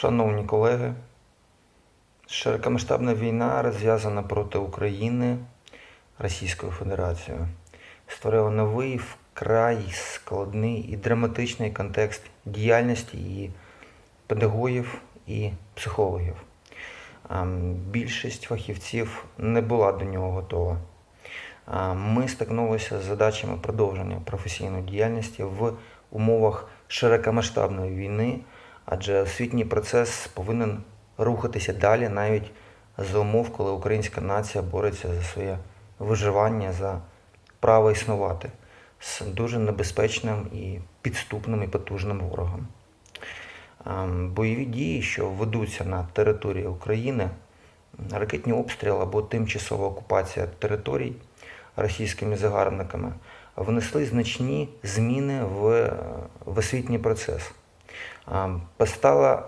Шановні колеги, широкомасштабна війна, розв'язана проти України Російською Федерацією, створила новий вкрай складний і драматичний контекст діяльності і педагогів і психологів. Більшість фахівців не була до нього готова. Ми стикнулися з задачами продовження професійної діяльності в умовах широкомасштабної війни, адже освітній процес повинен рухатися далі навіть за умов, коли українська нація бореться за своє виживання, за право існувати з дуже небезпечним і підступним і потужним ворогом. Ем, Бойові дії, що ведуться на території України, ракетні обстріли або тимчасова окупація територій російськими загарбниками внесли значні зміни е, в освітній процес. Постала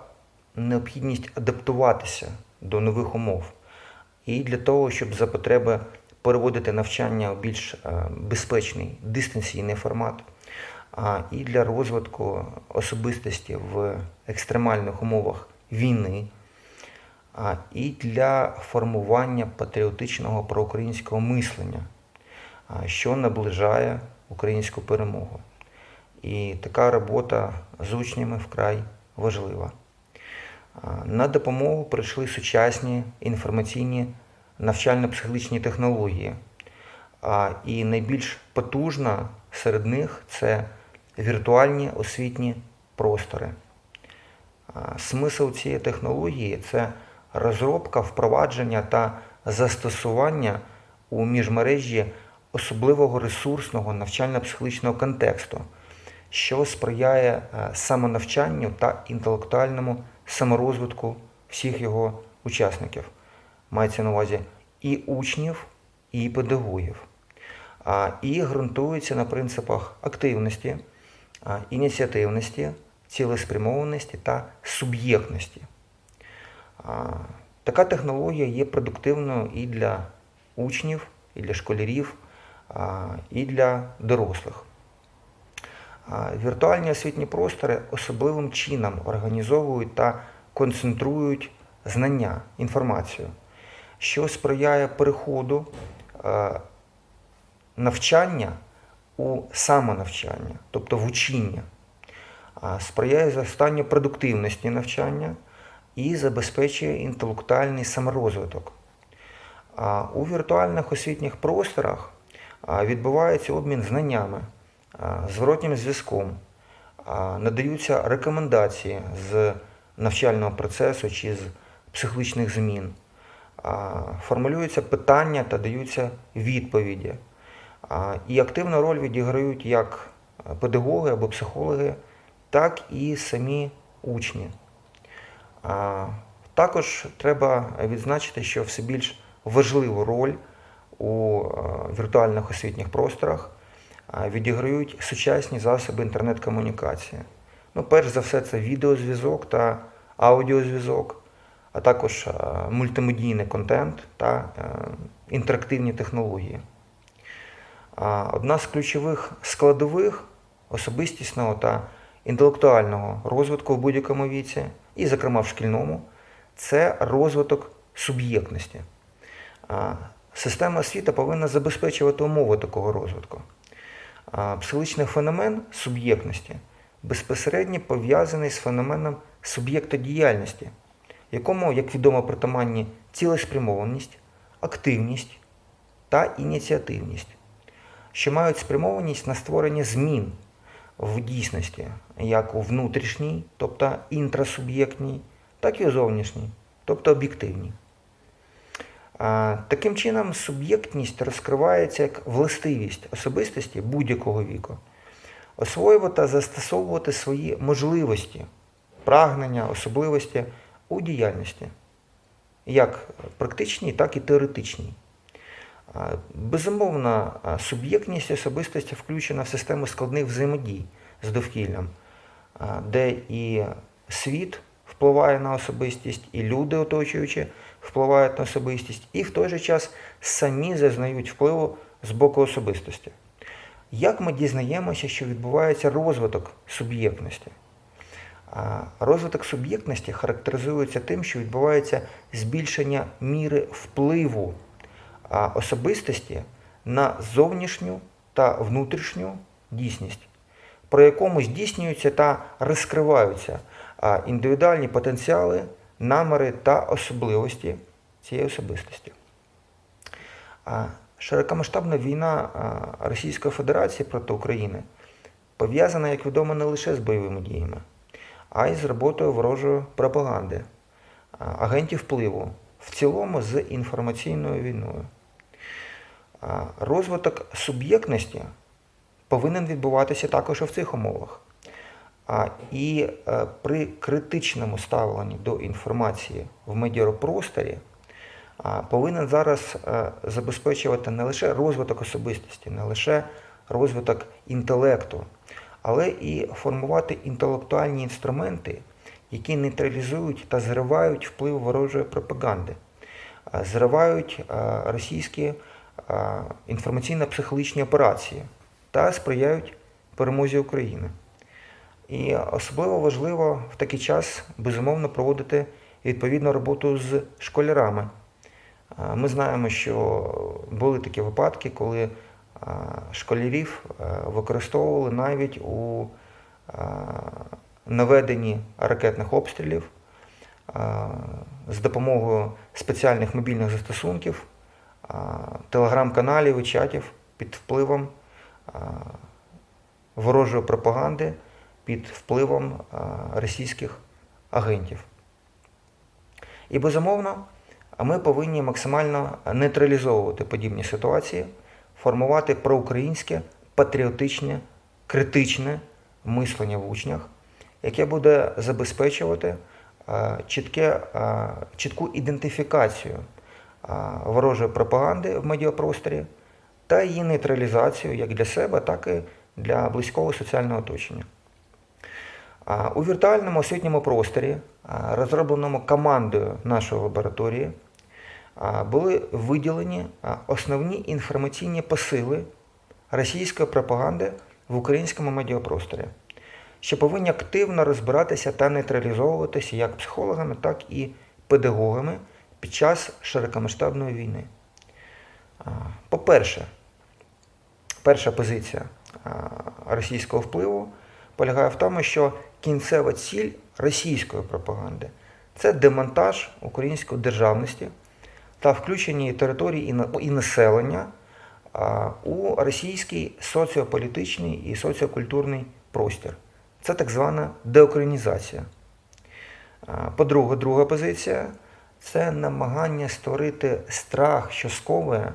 необхідність адаптуватися до нових умов. І для того, щоб за потреби переводити навчання у більш е, безпечний дистанційний формат, і для розвитку особистості в екстремальних умовах війни, і для формування патріотичного проукраїнського мислення, що наближає українську перемогу. І така робота з учнями вкрай важлива. На допомогу прийшли сучасні інформаційні навчально-психологічні технології. І найбільш потужна серед них це віртуальні освітні простори. Смисл цієї технології це розробка, впровадження та застосування у міжмережі особливого ресурсного навчально-психологічного контексту, що сприяє е, самонавчанню та інтелектуальному саморозвитку всіх його учасників. Мається на увазі і учнів, і педагогів. І ґрунтується на принципах активності, ініціативності, цілеспрямованості та суб'єктності. Така технологія є продуктивною і для учнів, і для школярів, і для дорослих. Віртуальні освітні простори особливим чином організовують та концентрують знання, інформацію, що сприяє переходу е, навчання у самонавчання, тобто в учіння, сприяє зростанню продуктивності навчання і забезпечує інтелектуальний саморозвиток. У віртуальних освітніх просторах відбувається обмін знаннями, зворотнім зв'язком, надаються рекомендації з навчального процесу чи з психологічних змін, формулюються питання та даються відповіді. І активну роль відіграють як педагоги або психологи, так і самі учні. Також треба відзначити, що все більш важливу роль у е, віртуальних освітніх просторах відіграють сучасні засоби інтернет-комунікації. Ну, перш за все, це відеозв'язок та аудіозв'язок, а також мультимедійний контент та е, інтерактивні технології. Одна з ключових складових особистісного та інтелектуального розвитку в будь-якому віці, і, зокрема, в шкільному, це розвиток суб'єктності. Система освіти повинна забезпечувати умови такого розвитку. Психологічний феномен суб'єктності безпосередньо пов'язаний з феноменом суб'єктодіяльності, якому, як відомо, притаманні цілеспрямованість, активність та ініціативність, що мають спрямованість на створення змін в дійсності, як у внутрішній, тобто інтрасуб'єктній, так і у зовнішній, тобто об'єктивній. Таким чином, суб'єктність розкривається як властивість особистості будь-якого віку, освоювати та застосовувати свої можливості, прагнення, особливості у діяльності, як практичній, так і теоретичній. Безумовно, суб'єктність особистості включена в систему складних взаємодій з довкіллям, де і світ впливає на особистість, і люди, оточуючи, впливають на особистість, і в той же час самі зазнають впливу з боку особистості. Як ми дізнаємося, що відбувається розвиток суб'єктності? Розвиток суб'єктності характеризується тим, що відбувається збільшення міри впливу особистості на зовнішню та внутрішню дійсність, про якому здійснюються та розкриваються індивідуальні потенціали, наміри та особливості цієї особистості. Широкомасштабна війна Російської Федерації проти України пов'язана, як відомо, не лише з бойовими діями, а й з роботою ворожої пропаганди, агентів впливу, в цілому з інформаційною війною. Розвиток суб'єктності повинен відбуватися також і в цих умовах. І е, при критичному ставленні до інформації в медіапросторі повинен зараз е, забезпечувати не лише розвиток особистості, не лише розвиток інтелекту, але і формувати інтелектуальні інструменти, які нейтралізують та зривають вплив ворожої пропаганди, а, зривають російські інформаційно-психологічні операції та сприяють перемозі України. І особливо важливо в такий час безумовно проводити відповідну роботу з школярами. Ми знаємо, що були такі випадки, коли школярів використовували навіть у наведенні ракетних обстрілів з допомогою спеціальних мобільних застосунків, телеграм-каналів і чатів під впливом ворожої пропаганди, під впливом російських агентів. І безумовно, ми повинні максимально нейтралізовувати подібні ситуації, формувати проукраїнське, патріотичне, критичне мислення в учнях, яке буде забезпечувати чітке, чітку ідентифікацію ворожої пропаганди в медіапросторі та її нейтралізацію як для себе, так і для близького соціального оточення. У віртуальному освітньому просторі, розробленому командою нашої лабораторії, були виділені основні інформаційні посили російської пропаганди в українському медіапросторі, що повинні активно розбиратися та нейтралізовуватися як психологами, так і педагогами під час широкомасштабної війни. По-перше, перша позиція російського впливу полягає в тому, що кінцева ціль російської пропаганди це демонтаж української державності та включення території і населення у російський соціополітичний і соціокультурний простір. Це так звана деукраїнізація. По-друге, друга позиція це намагання створити страх, що сковує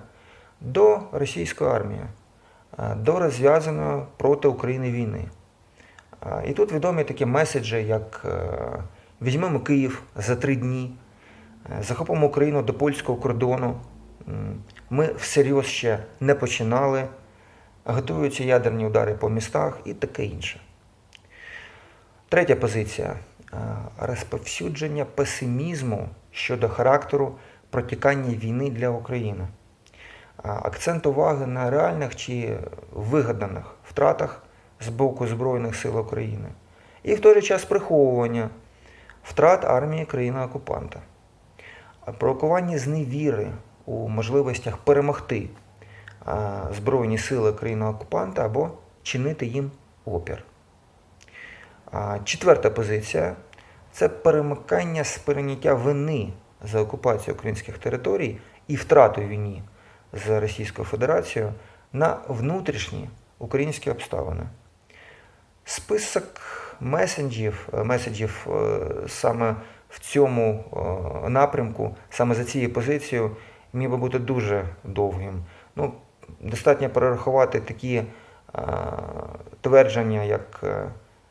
до російської армії, до розв'язаної проти України війни. І тут відомі такі меседжі, як е, візьмемо Київ за три дні, е, захопимо Україну до польського кордону. Ми всерйоз ще не починали, готуються ядерні удари по містах і таке інше. Третя позиція розповсюдження песимізму щодо характеру протікання війни для України. Акцент уваги на реальних чи вигаданих втратах з боку Збройних сил України. І в той же час приховування втрат армії країни-окупанта. Провокування зневіри у можливостях перемогти Збройні сили країни-окупанта або чинити їм опір. Четверта позиція це перемикання сприйняття вини за окупацію українських територій і втрату війні з Російською Федерацією на внутрішні українські обставини. Список е, меседжів е, саме в цьому е, напрямку, саме за цією позицією, міг би бути дуже довгим. Ну, достатньо перерахувати такі е, твердження, як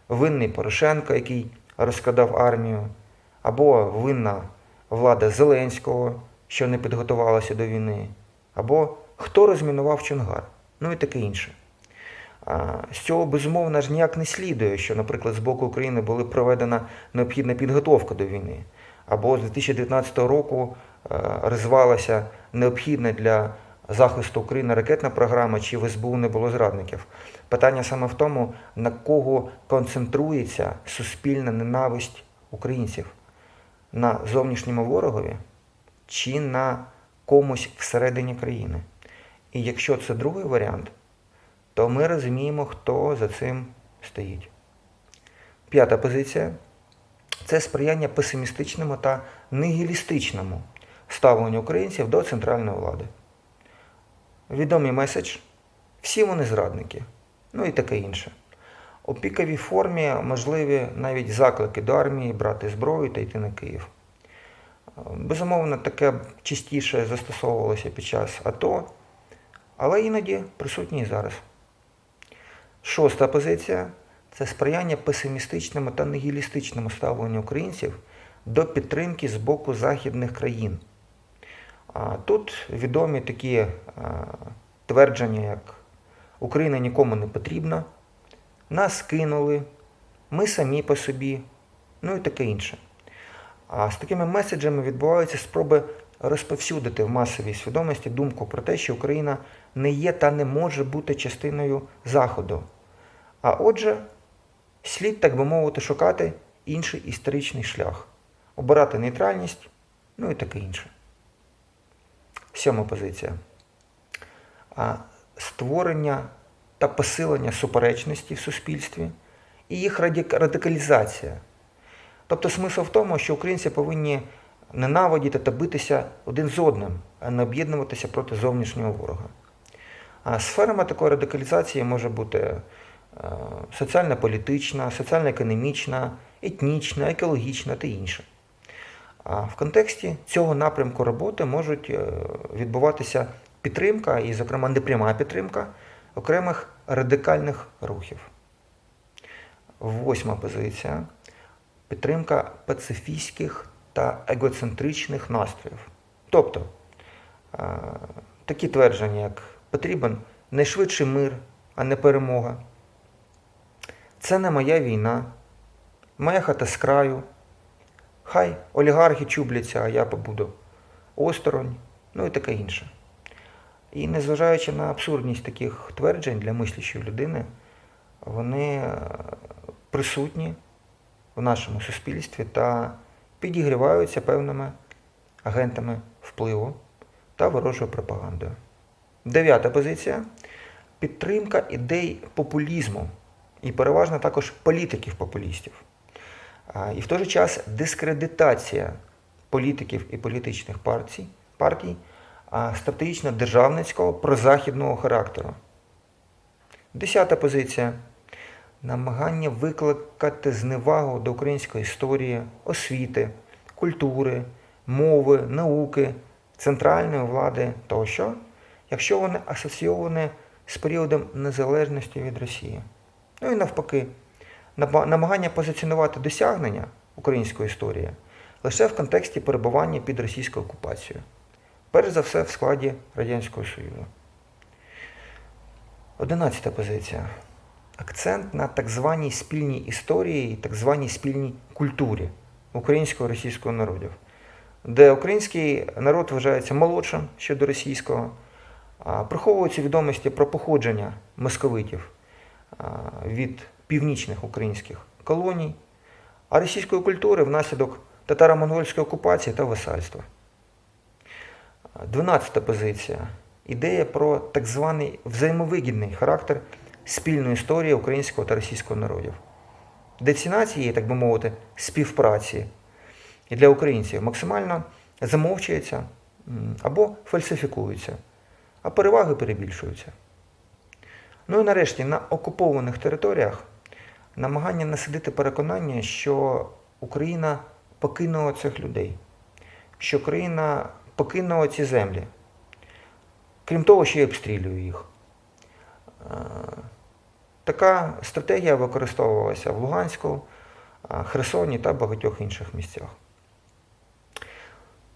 винний Порошенко, який розкрадав армію, або винна влада Зеленського, що не підготувалася до війни, або хто розмінував Чонгар, ну і таке інше. З цього безумовно ж ніяк не слідує, що, наприклад, з боку України була проведена необхідна підготовка до війни, або з 2019 року е, розвалася необхідна для захисту України ракетна програма, чи в СБУ не було зрадників. Питання саме в тому, на кого концентрується суспільна ненависть українців на зовнішньому ворогові чи на комусь всередині країни. І якщо це другий варіант, то ми розуміємо, хто за цим стоїть. П'ята позиція це сприяння песимістичному та нигілістичному ставленню українців до центральної влади. Відомий меседж всі вони зрадники, ну і таке інше. У піковій формі можливі навіть заклики до армії брати зброю та йти на Київ. Безумовно, таке частіше застосовувалося під час АТО, але іноді присутні і зараз. Шоста позиція це сприяння песимістичному та нігілістичному ставленню українців до підтримки з боку західних країн. А Тут відомі такі твердження, як Україна нікому не потрібна, нас кинули, ми самі по собі, ну і таке інше. А з такими меседжами відбуваються спроби розповсюдити в масовій свідомості думку про те, що Україна не є та не може бути частиною Заходу. А отже, слід, так би мовити, шукати інший історичний шлях, обирати нейтральність, ну і таке інше. Сьома позиція. Створення та посилення суперечності в суспільстві і їх радикалізація. Тобто смисл в тому, що українці повинні ненавидіти та битися один з одним, а не об'єднуватися проти зовнішнього ворога. А сферами такої радикалізації може бути е, соціально-політична, соціально-економічна, етнічна, екологічна та інше. В контексті цього напрямку роботи можуть е, відбуватися підтримка, і, зокрема, непряма підтримка окремих радикальних рухів. Восьма позиція підтримка пацифістських та егоцентричних настроїв. Тобто е, такі твердження, як потрібен найшвидший мир, а не перемога. Це не моя війна, моя хата з краю. Хай олігархи чубляться, а я побуду осторонь, ну і таке інше. І незважаючи на абсурдність таких тверджень для мислящої людини, вони е, присутні в нашому суспільстві та підігріваються певними агентами впливу та ворожою пропагандою. Дев'ята позиція підтримка ідей популізму і переважно також політиків-популістів. І в той же час дискредитація політиків і політичних партій, партій стратегічно державницького прозахідного характеру. Десята позиція намагання викликати зневагу до української історії, освіти, культури, мови, науки, центральної влади тощо, якщо вони асоційовані з періодом незалежності від Росії. Ну і навпаки, намагання позиціонувати досягнення української історії лише в контексті перебування під російською окупацією, перш за все в складі Радянського Союзу. Одинадцята позиція. Акцент на так званій спільній історії і так званій спільній культурі українського і російського народів, де український народ вважається молодшим щодо російського, приховуються відомості про походження московитів від північних українських колоній, а російської культури внаслідок татаро-монгольської окупації та васальства. Дванадцята позиція. Ідея про так званий взаємовигідний характер спільної історії українського та російського народів. Де ціна цієї, так би мовити, співпраці для українців максимально замовчується або фальсифікується, а переваги перебільшуються. Ну і нарешті на окупованих територіях намагання насадити переконання, що Україна покинула цих людей, що Україна покинула ці землі. Крім того, що й обстрілює їх. Е, Така стратегія використовувалася в Луганську, е, Херсоні та багатьох інших місцях.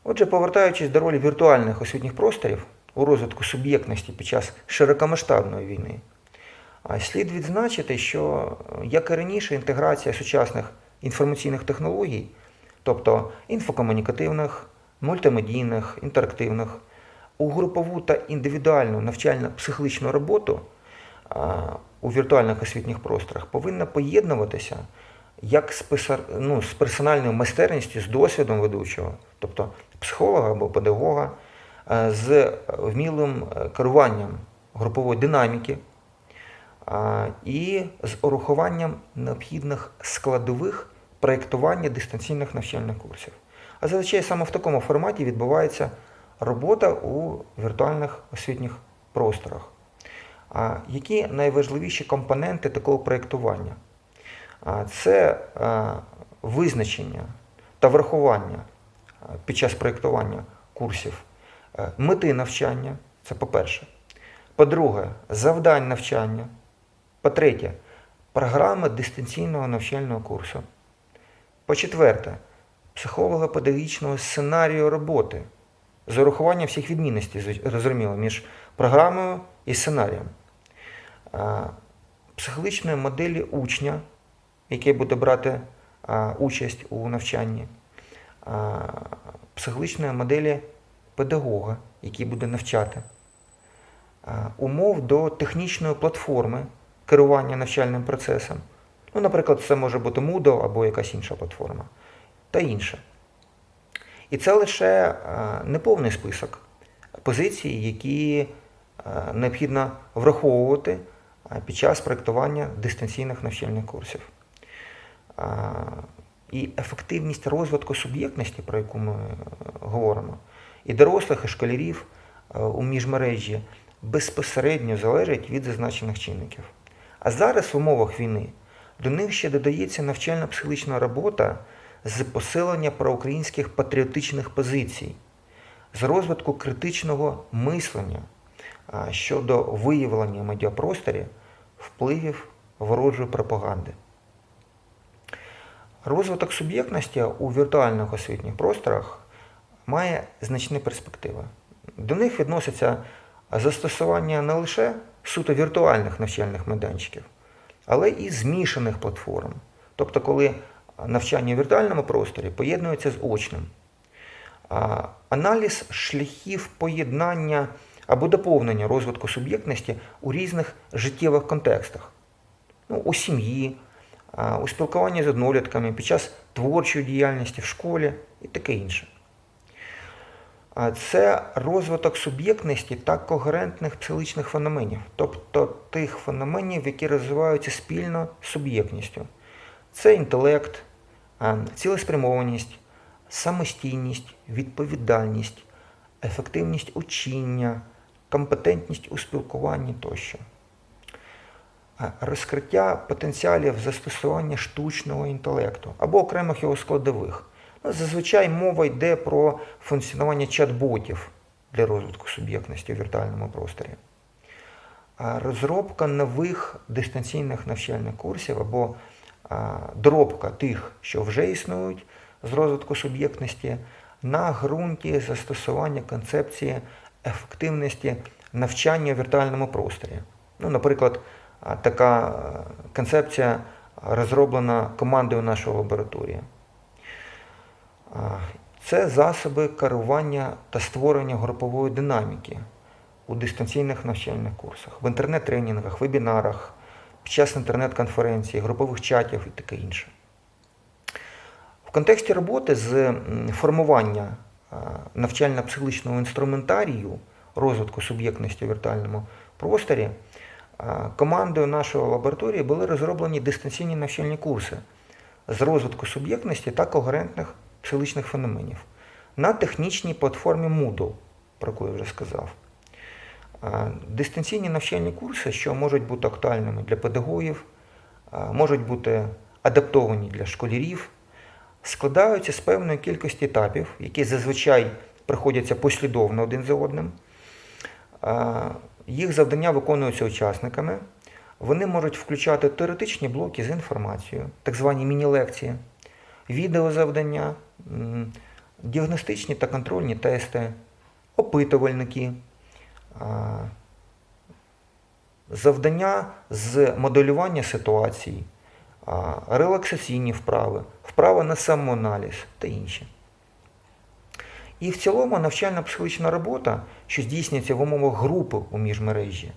Отже, повертаючись до ролі віртуальних освітніх просторів у розвитку суб'єктності під час широкомасштабної війни, слід відзначити, що, е, як і раніше, інтеграція сучасних інформаційних технологій, тобто інфокомунікативних, мультимедійних, інтерактивних, у групову та індивідуальну навчально-психологічну роботу у віртуальних освітніх просторах повинна поєднуватися як з, ну, з персональною майстерністю, з досвідом ведучого, тобто психолога або педагога, е, з вмілим е, керуванням групової динаміки і з урахуванням необхідних складових проєктування дистанційних навчальних курсів. А зазвичай саме в такому форматі відбувається робота у віртуальних освітніх просторах. Які найважливіші компоненти такого проєктування? Це визначення та врахування під час проєктування курсів е, мети навчання, це по-перше. По-друге, завдань навчання. По-третє, програми дистанційного навчального курсу. По-четверте, психолого-педагогічного сценарію роботи з урахуванням всіх відмінностей, зрозуміло, між програмою і сценарієм. Психологічної моделі учня, який буде брати участь у навчанні, психологічної моделі педагога, який буде навчати, умов до технічної платформи керування навчальним процесом. Ну, наприклад, це може бути Moodle або якась інша платформа та інше. І це лише е, неповний список позицій, які е, необхідно враховувати е, під час проєктування дистанційних навчальних курсів. І ефективність розвитку суб'єктності, про яку ми говоримо, і дорослих, і школярів у міжмережі безпосередньо залежить від зазначених чинників. А зараз в умовах війни до них ще додається навчально-психологічна робота з посилення проукраїнських патріотичних позицій, з розвитку критичного мислення щодо виявлення в медіапросторі впливів ворожої пропаганди. Розвиток суб'єктності у віртуальних освітніх просторах має значні перспективи. До них відноситься застосування не лише суто віртуальних навчальних майданчиків, але і змішаних платформ. Тобто, коли навчання в віртуальному просторі поєднується з очним. Аналіз шляхів поєднання або доповнення розвитку суб'єктності у різних життєвих контекстах. Ну, у сім'ї, у спілкуванні з однолітками, під час творчої діяльності в школі і таке інше. Це розвиток суб'єктності та когерентних психологічних феноменів, тобто тих феноменів, які розвиваються спільно з суб'єктністю. Це інтелект, цілеспрямованість, самостійність, відповідальність, ефективність учіння, компетентність у спілкуванні тощо. Розкриття потенціалів застосування штучного інтелекту або окремих його складових. Зазвичай мова йде про функціонування чат-ботів для розвитку суб'єктності у віртуальному просторі. Розробка нових дистанційних навчальних курсів або а, доробка тих, що вже існують з розвитку суб'єктності, на ґрунті застосування концепції ефективності навчання в віртуальному просторі. Ну, наприклад, така концепція розроблена командою нашої лабораторії. Це засоби керування та створення групової динаміки у дистанційних навчальних курсах, в інтернет-тренінгах, вебінарах, під час інтернет-конференцій, групових чатів і таке інше. В контексті роботи з формування навчально-психологічного інструментарію розвитку суб'єктності у віртуальному просторі командою нашої лабораторії були розроблені дистанційні навчальні курси з розвитку суб'єктності та когерентних психологічних феноменів на технічній платформі Moodle, про яку я вже сказав. Дистанційні навчальні курси, що можуть бути актуальними для педагогів, можуть бути адаптовані для школярів, складаються з певної кількості етапів, які зазвичай приходяться послідовно один за одним. Їх завдання виконуються учасниками. Вони можуть включати теоретичні блоки з інформацією, так звані міні-лекції, відеозавдання, діагностичні та контрольні тести, опитувальники, завдання з моделювання ситуацій, релаксаційні вправи, вправи на самоаналіз та інші. І в цілому навчально-психологічна робота, що здійснюється в умовах групи у міжмережі,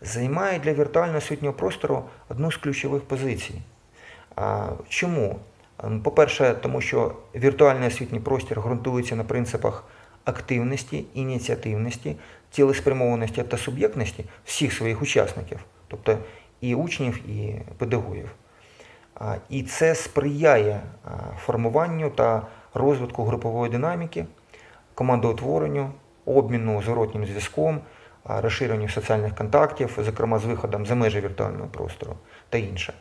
займає для віртуального освітнього простору одну з ключових позицій. Чому? Ем, По-перше, тому що віртуальний освітній простір ґрунтується на принципах активності, ініціативності, цілеспрямованості та суб'єктності всіх своїх учасників, тобто і учнів, і педагогів. І це сприяє формуванню та розвитку групової динаміки, командоутворенню, обміну зворотнім зв'язком, розширенню соціальних контактів, зокрема з виходом за межі віртуального простору та інше.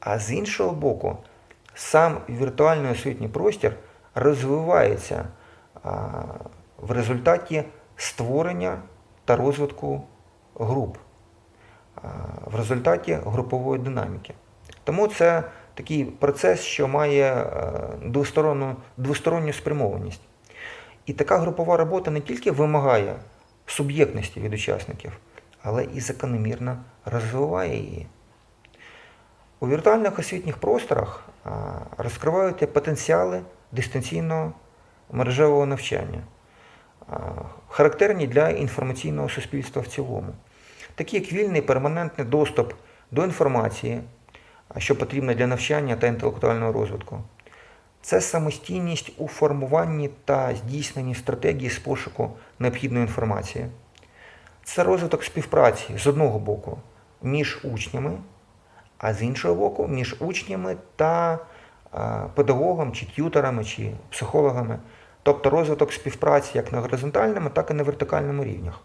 А з іншого боку, сам віртуальний освітній простір розвивається в результаті створення та розвитку груп, в результаті групової динаміки. Тому це такий процес, що має е, двосторонню, двосторонню спрямованість. І така групова робота не тільки вимагає суб'єктності від учасників, але і закономірно розвиває її. У віртуальних освітніх просторах а, розкриваються потенціали дистанційного мережевого навчання, характерні для інформаційного суспільства в цілому, такі як вільний перманентний доступ до інформації, що потрібно для навчання та інтелектуального розвитку. Це самостійність у формуванні та здійсненні стратегії з пошуку необхідної інформації. Це розвиток співпраці з одного боку між учнями, а з іншого боку, між учнями та педагогом, чи т'юторами, чи психологами, тобто розвиток співпраці як на горизонтальному, так і на вертикальному рівнях.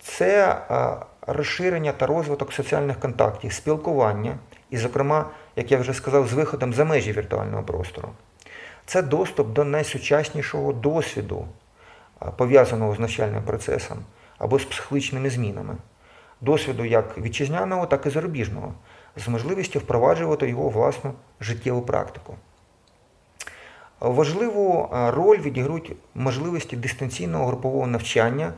Це розширення та розвиток соціальних контактів, спілкування, і, зокрема, як я вже сказав, з виходом за межі віртуального простору. Це доступ до найсучаснішого досвіду, пов'язаного з навчальним процесом або з психологічними змінами досвіду як вітчизняного, так і зарубіжного, з можливістю впроваджувати його власну життєву практику. Важливу роль відіграють можливості дистанційного групового навчання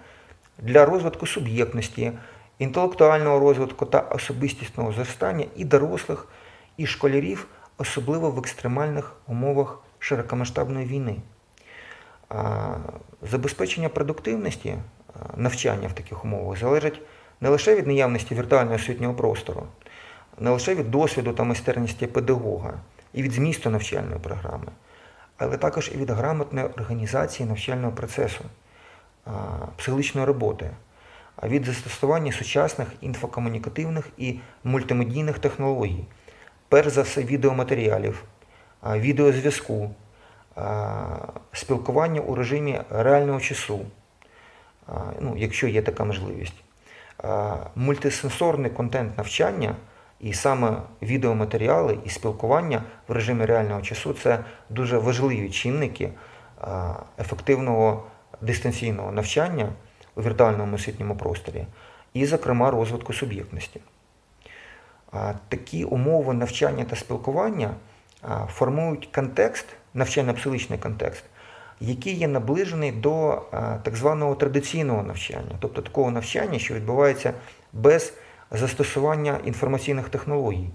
для розвитку суб'єктності, інтелектуального розвитку та особистісного зростання і дорослих, і школярів, особливо в екстремальних умовах широкомасштабної війни. Забезпечення продуктивності навчання в таких умовах залежить не лише від наявності віртуального освітнього простору, не лише від досвіду та майстерності педагога і від змісту навчальної програми, але також і від грамотної організації навчального процесу, психологічної роботи, від застосування сучасних інфокомунікативних і мультимедійних технологій, перш за все відеоматеріалів, відеозв'язку, спілкування у режимі реального часу, ну, якщо є така можливість. Мультисенсорний контент навчання і саме відеоматеріали і спілкування в режимі реального часу це дуже важливі чинники ефективного дистанційного навчання у віртуальному освітньому просторі і, зокрема, розвитку суб'єктності. Такі умови навчання та спілкування формують контекст, навчально-психологічний контекст, який є наближений до так званого традиційного навчання, тобто такого навчання, що відбувається без застосування інформаційних технологій,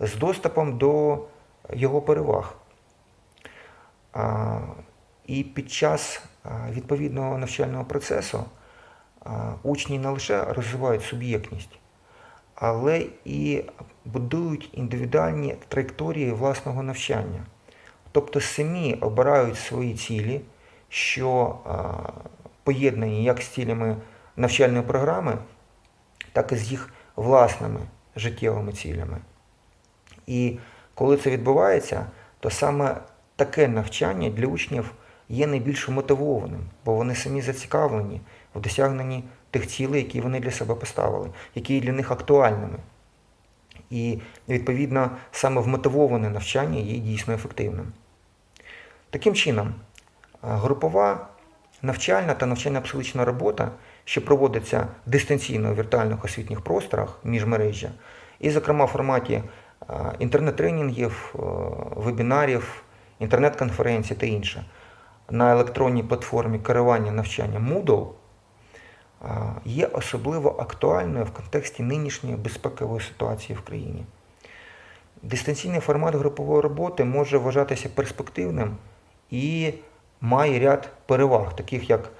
з доступом до його переваг. І під час відповідного навчального процесу учні не лише розвивають суб'єктність, але і будують індивідуальні траєкторії власного навчання. Тобто самі обирають свої цілі, що поєднані як з цілями навчальної програми, так і з їх власними життєвими цілями. І коли це відбувається, то саме таке навчання для учнів є найбільш мотивованим, бо вони самі зацікавлені в досягненні тих цілей, які вони для себе поставили, які є для них актуальними. І, відповідно, саме вмотивоване навчання є дійсно ефективним. Таким чином, групова навчальна та навчально-психологічна робота, що проводиться дистанційно у віртуальних освітніх просторах міжмережжя, і, зокрема, в форматі інтернет-тренінгів, вебінарів, інтернет-конференцій та інше, на електронній платформі керування навчання Moodle є особливо актуальною в контексті нинішньої безпекової ситуації в країні. Дистанційний формат групової роботи може вважатися перспективним і має ряд переваг, таких як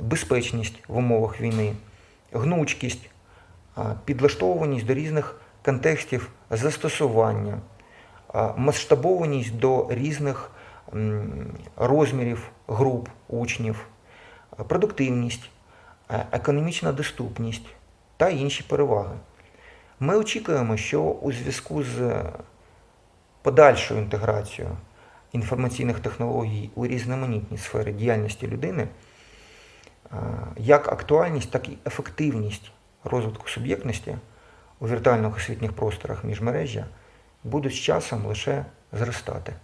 безпечність в умовах війни, гнучкість, а, підлаштовуваність до різних контекстів застосування, масштабованість до різних розмірів груп учнів, продуктивність, економічна доступність та інші переваги. Ми очікуємо, що у зв'язку з подальшою інтеграцією інформаційних технологій у різноманітні сфери діяльності людини, як актуальність, так і ефективність розвитку суб'єктності у віртуальних освітніх просторах міжмережжя будуть з часом лише зростати.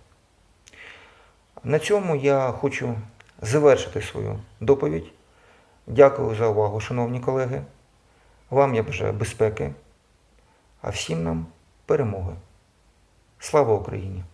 На цьому я хочу завершити свою доповідь. Дякую за увагу, шановні колеги. Вам я бажаю безпеки, а всім нам перемоги. Слава Україні!